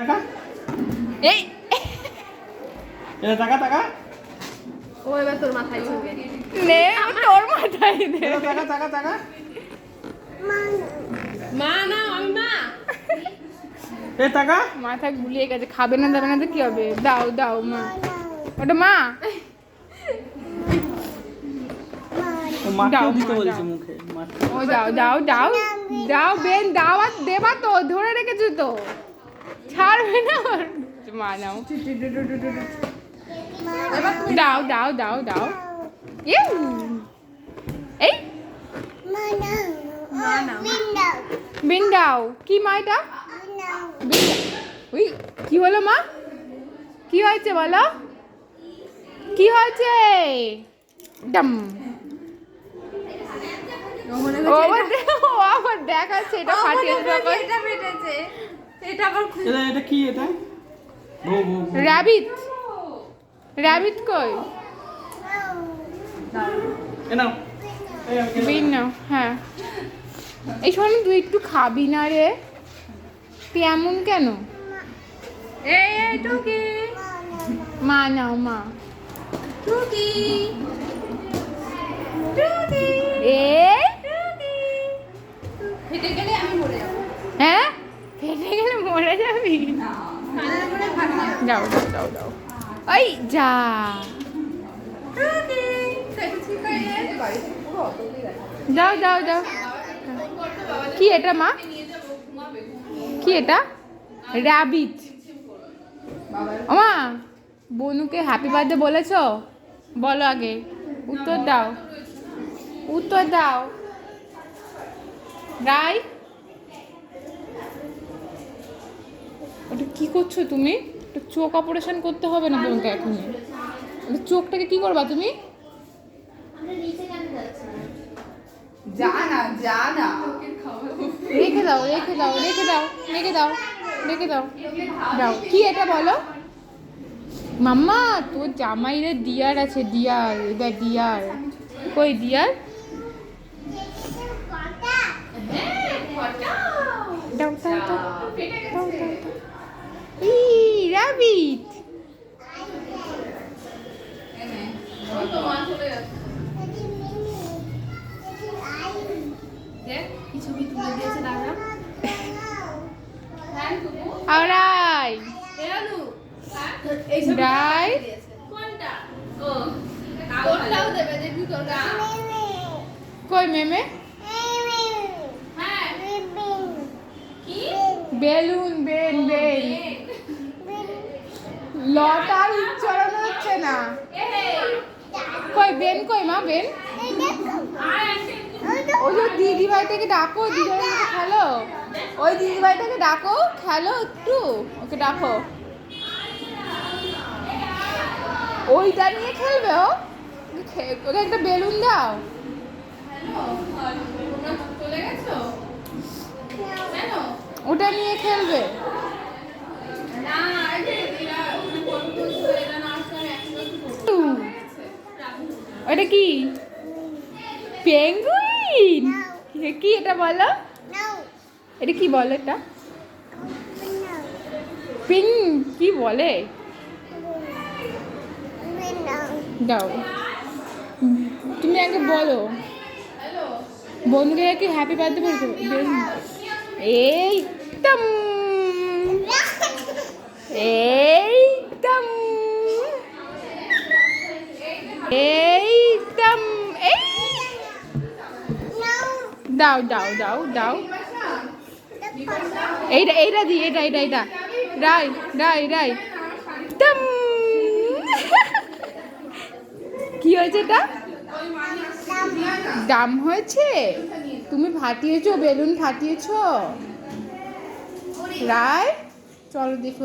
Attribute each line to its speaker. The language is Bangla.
Speaker 1: টাকা?
Speaker 2: এই।
Speaker 1: এটা টাকা টাকা?
Speaker 3: ও এবার তোর মাথায় ছুঁবে
Speaker 2: নে তোর মাথায় দে
Speaker 1: টাকা টাকা টাকা?
Speaker 3: মা না আমি মা।
Speaker 1: এ টাকা?
Speaker 2: মাথা গুলিয়ে গেছে খাবে না দাবে না তো কি হবে? দাও দাও মা। ওটা মা। দাও দাও দাও দাও বেন দাও আর দেবা তো ধরে রেখেছো তো। ছাড়বে না মা নাও দাও দাও দাও দাও। এই। বিন দাও কি মা এটা? উই কি হলো মা? কি হয়েছে বলো? কি হয়েছে? ডাম।
Speaker 3: ও
Speaker 2: আবার দেখাচ্ছে এটা ফাটিয়ে
Speaker 3: এটা ফেটেছে। এটা আবার
Speaker 1: এটা এটা কি এটা? ভো ভো ভো।
Speaker 2: র্যাবিট র্যাবিট কই?
Speaker 1: এ নাও।
Speaker 2: বিন নাও হ্যাঁ। এই শোন তুই একটু খাবি না রে। তুই এমন কেন?
Speaker 3: এই এই টুকি।
Speaker 2: মা নাও মা।
Speaker 3: টুকি। টুকি
Speaker 2: এই যাও যাও যাও যাও। ওই যা। যাও যাও যাও। কি এটা, মা? কি এটা? র্যাবিট ওমা, বনুকে হ্যাপি বার্থডে বলেছ? বলো আগে। উত্তর দাও। উত্তর দাও। রাই? ওটা কি করছ তুমি? ওটা চোখ অপারেশন করতে হবে না তোমাকে এখনই? ওটা চোখটাকে কি করবা তুমি?
Speaker 3: যা না যা না
Speaker 2: রেখে দাও রেখে দাও রেখে দাও রেখে দাও রেখে দাও। দাও। কি এটা বলো? মাম্মা তোর জামাইরে ডিয়ার আছে ডিয়ার এবার ডিয়ার কই ডিয়ার দাও দাও দাও দাও দাও দাও ই রাবিট
Speaker 3: দেখ কি ছবি তুলে দিয়েছে দাদা হ্যাঁ টুকু
Speaker 2: আওরাই
Speaker 3: এরালু এই ছবি
Speaker 2: রাই
Speaker 3: কোনটা ও তোরটাও তোরটা
Speaker 2: কই মেমে
Speaker 3: হ্যাঁ
Speaker 2: বেলুন বেন বেন লটার উচ্চারণ হচ্ছে না। কই, বেন কই মা, বেন? ওই যে দিদি ভাইটাকে ডাকো দিদি ভাইটাকে খেলো। ওই দিদি ভাইটাকে ডাকো, খেলো একটু, ওকে ডাকো। ওইটা নিয়ে খেলবে ও? ওকে একটা বেলুন দাও। ওটা নিয়ে খেলবে। ওটা কি? পেঙ্গুইন কি এটা বলো? এটা কি বলে এটা? পিং কি বলে? দাও। তুমি আগে বলো। বন্ধুকে কি হ্যাপি বার্থডে বলছো? এই এই দম এই দম এই দাও দাও দাও দাও। এইটা এইটা দি এটা এটা এটা রাই রাই রাই। দম কি হয়েছে এটা? দাম হয়েছে? তুমি ফাটিয়েছো, বেলুন ফাটিয়েছো? রায় চলো দেখো।